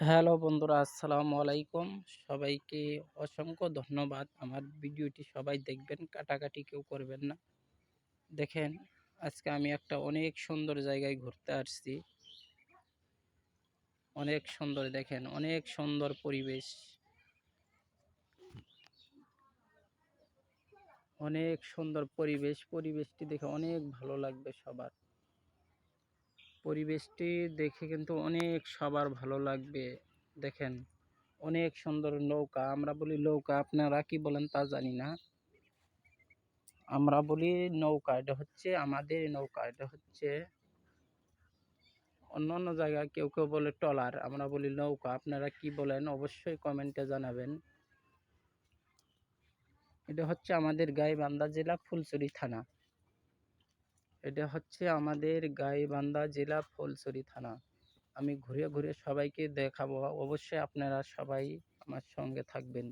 Hello বন্ধুরা, আসসালামু আলাইকুম। সবাইকে অসংখ্য ধন্যবাদ। আমার ভিডিওটি সবাই দেখবেন, কাটাকাটি কেউ করবেন না। দেখেন, আজকে আমি একটা অনেক সুন্দর জায়গায় ঘুরতে আসছি। অনেক সুন্দর, দেখেন, অনেক সুন্দর পরিবেশ। অনেক সুন্দর পরিবেশ। পরিবেশটি দেখে অনেক ভালো লাগবে সবার। পরিবেশটি দেখে কিন্তু অনেক সবার ভালো লাগবে। দেখেন, অনেক সুন্দর নৌকা। আমরা বলি নৌকা, আপনারা কি বলেন তা জানি না। আমরা বলি নৌকা, এটা হচ্ছে আমাদের নৌকা, এটা হচ্ছে অন্য অন্য জায়গায় কেউ কেউ বলে ট্রলার, আমরা বলি নৌকা। আপনারা কি বলেন অবশ্যই কমেন্টে জানাবেন। এটা হচ্ছে আমাদের গাইবান্ধা জেলা ফুলছড়ি থানা। এটা হচ্ছে আমাদের গাইবান্ধা জেলা ফুলছড়ি থানা। আমি ঘুরে ঘুরে সবাইকে দেখাবো। অবশ্যই আপনারা সবাই আমার সঙ্গে থাকবেন।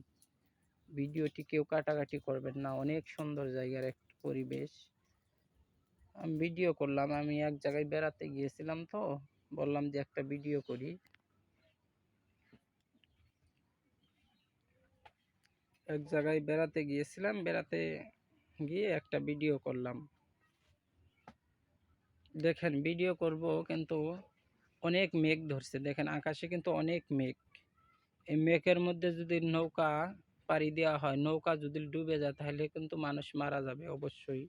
ভিডিওটি কেউ কাটাকাটি করবেন না। অনেক সুন্দর জায়গার একটা পরিবেশ। আমি ভিডিও করলাম। আমি এক জায়গায় বেড়াতে গিয়েছিলাম তো। বললাম যে একটা ভিডিও করি। এক জায়গায় বেড়াতে গিয়েছিলাম। বেড়াতে গিয়ে একটা ভিডিও করলাম। দেখেন ভিডিও করব কিন্তু অনেক মেঘ ধরছে। দেখেন আকাশে কিন্তু অনেক মেঘ। এই মেঘের মধ্যে যদি নৌকা পাড়ি দেওয়া হয়, নৌকা যদি ডুবে যায়, তাহলে কিন্তু মানুষ মারা যাবে অবশ্যই।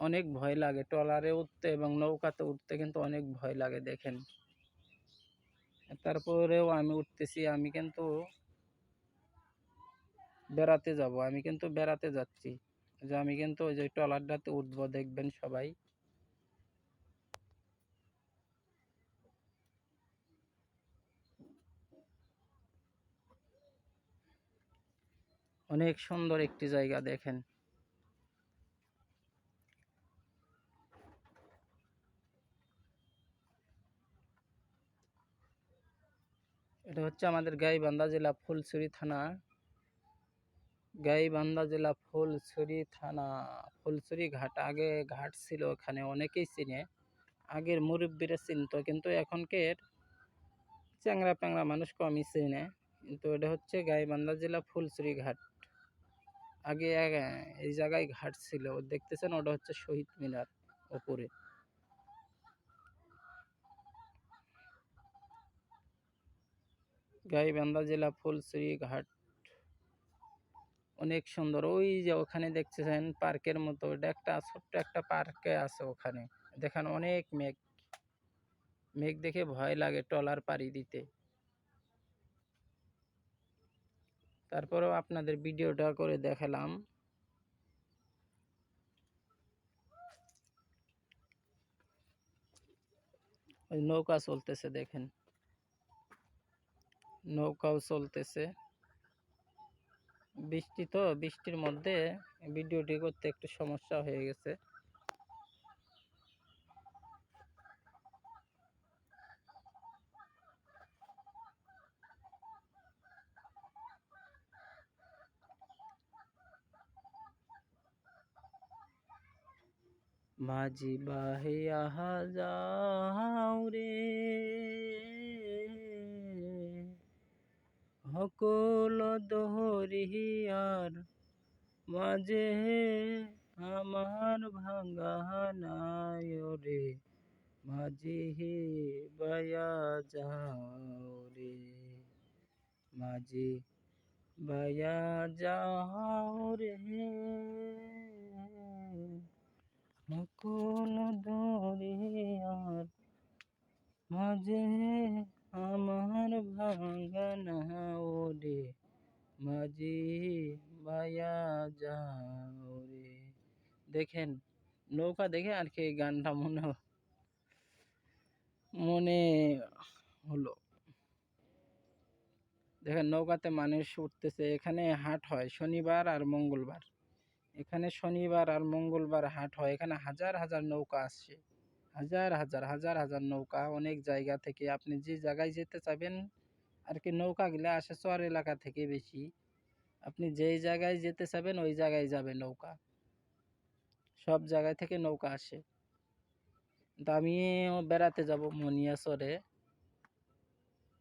অনেক ভয় লাগে। ট্রলারে উঠতে এবং নৌকাতে উঠতে কিন্তু অনেক ভয় লাগে, দেখেন। তারপরেও আমি উঠতেছি, আমি কিন্তু বেড়াতে যাব, আমি কিন্তু বেড়াতে যাচ্ছি। যে আমি কিন্তু ওই যে ট্রলারটাতে উঠবো, দেখবেন সবাই। অনেক সুন্দর একটি জায়গা দেখেন। এটা হচ্ছে আমাদের গাইবান্ধা জেলা ফুলছড়ি থানা গাইবান্ধা জেলা ফুলছড়ি থানা, ফুলছড়ি ঘাট। আগে ঘাট ছিল ওখানে, অনেকেই চিনে। আগের মুরব্বীরা চিনত, কিন্তু এখনকার চ্যাংরা প্যাংরা মানুষ কমই চিনে। কিন্তু এটা হচ্ছে গাইবান্ধা জেলা ফুলছড়ি ঘাট। আগে এই জায়গায় ঘাট ছিল। দেখতেছেন, ওটা হচ্ছে শহীদ মিনার ওপরে। গাইবান্ধা জেলা ফুলছড়ি ঘাট। অনেক সুন্দর। ওই যে ওখানে দেখতেছেন পার্কের মতো। এটা একটা ছোট্ট একটা পার্কে আছে ওখানে। দেখেন অনেক মেঘ। মেঘ দেখে ভয় লাগে ট্রলার পাড়ি দিতে। তারপরেও আপনাদের ভিডিওটা করে দেখালাম। ওই নৌকা চলতেছে দেখেন। নৌকাও চলতেছে। বৃষ্টি তো বৃষ্টির মধ্যে ভিডিওটি করতে একটু সমস্যা হয়ে গেছে। মাঝি আহা যাও রে। হকল দহরিয়ার মাঝে আমার ভাঙা নাই রে হে বায়া যাও রে, মাঝে বায়া যাও রে নকুল দরিয়ার মাঝে আমার ভাঙানা ওরে মাঝি বায়া যাও রে দেখেন, নৌকা দেখে আর কি গানটা মনে মনে হলো। দেখেন, নৌকাতে মানুষ উঠতেছে, এখানে হাট হয়, শনিবার আর মঙ্গলবার। এখানে শনিবার আর মঙ্গলবার হাট হয়, এখানে হাজার হাজার নৌকা আসছে। হাজার হাজার হাজার হাজার নৌকা অনেক জায়গা থেকে, আপনি যে জায়গায় যেতে চাবেন আর কি নৌকাগুলো আসে চর এলাকা থেকে বেশি। আপনি যেই জায়গায় যেতে চাবেন ওই জায়গায় যাবে নৌকা। সব জায়গায় থেকে নৌকা আসে। তা আমিও বেড়াতে যাব মনিয়াচরে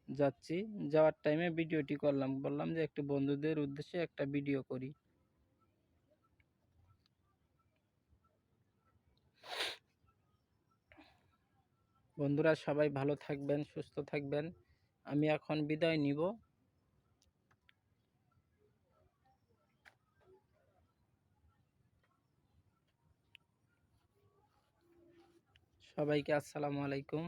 যাচ্ছি, যাওয়ার টাইমে ভিডিওটি করলাম। বললাম যে একটু বন্ধুদের উদ্দেশ্যে একটা ভিডিও করি। বন্ধুরা সবাই ভালো থাকবেন, সুস্থ থাকবেন। আমি এখন বিদায় নিব। সবাইকে আসসালামু আলাইকুম।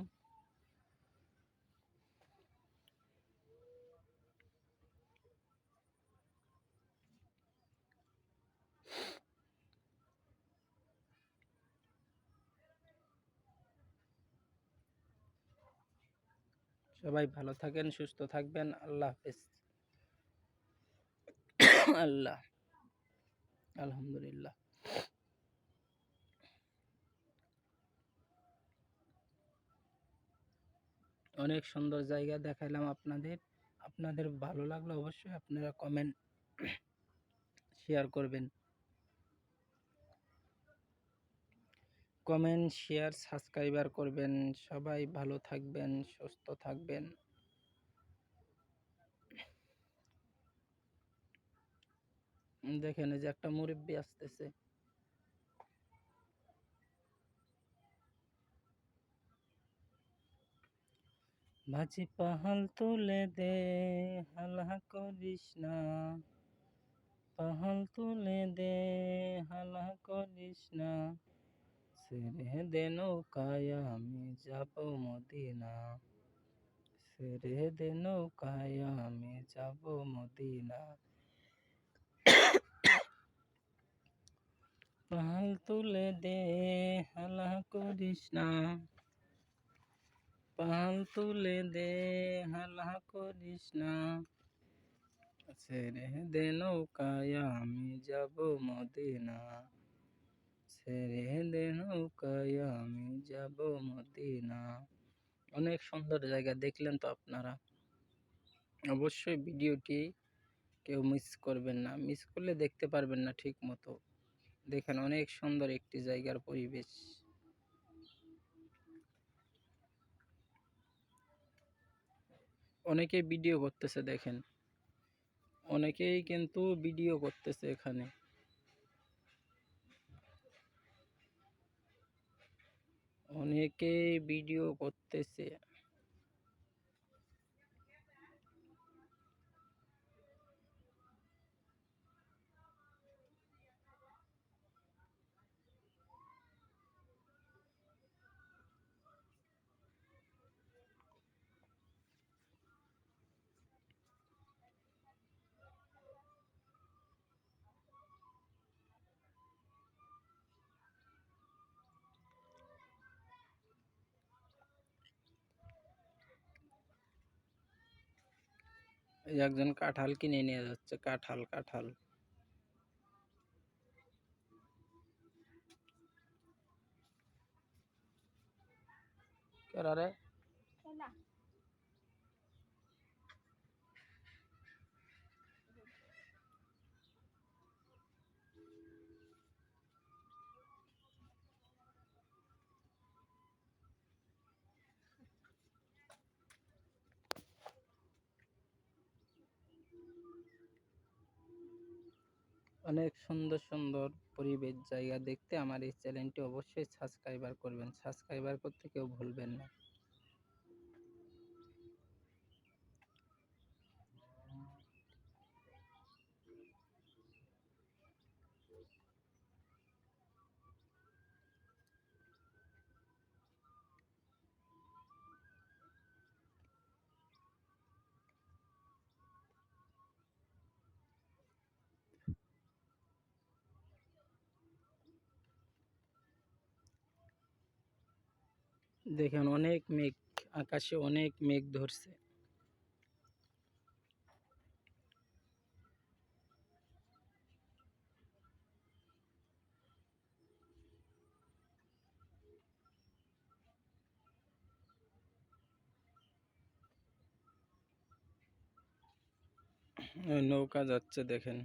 সবাই ভালো থাকেন সুস্থ থাকবেন। আল্লাহ হাফেজ। আল্লাহ। আলহামদুলিল্লাহ। অনেক সুন্দর জায়গা দেখাইলাম আপনাদের। আপনাদের ভালো লাগলে অবশ্যই আপনারা কমেন্ট শেয়ার করবেন। কমেন্ট শেয়ার সাবস্ক্রাইবার করবেন। সবাই ভালো থাকবেন, সুস্থ থাকবেন। দেখেন যে একটা মুরব্বী আসতেছে। ভাজি পাহাল তুলে দে, হালহা করিস না। পাহাল তুলে দে, হালহা করিস না। ছেড়ে দে নৌকায়, আমি যাব মদিনা। ছেড়ে দে নৌকায়, আমি যাব মদিনা। পাহাল তুলে দে হালা করিস না। পাহাল তুলে দে হালা করিস না। ছেড়ে দে নৌকায়, আমি যাব মদিনা। ছেড়ে দে নৌকায়, আমি যাব মদিনা। অনেক সুন্দর জায়গা দেখলেন তো আপনারা। অবশ্যই ভিডিওটি কেউ মিস করবেন না। মিস করলে দেখতে পারবেন না ঠিক মতো দেখেন অনেক সুন্দর একটি জায়গার পরিবেশ। অনেকে ভিডিও করতেছে দেখেন। অনেকেই কিন্তু ভিডিও করতেছে এখানে। অনেকেই ভিডিও করতেছে। একজন কাঁঠাল কিনে নিয়ে যাচ্ছে কাঁঠাল কাঁঠাল কেরা অনেক সুন্দর সুন্দর পরিবেশ জায়গা দেখতে। আমার এই চ্যানেলটি অবশ্যই সাবস্ক্রাইবার করবেন। সাবস্ক্রাইবার করতে কেউ ভুলবেন না। দেখেন অনেক মেঘ আকাশে অনেক মেঘ ধরছে। নৌকা যাচ্ছে দেখেন।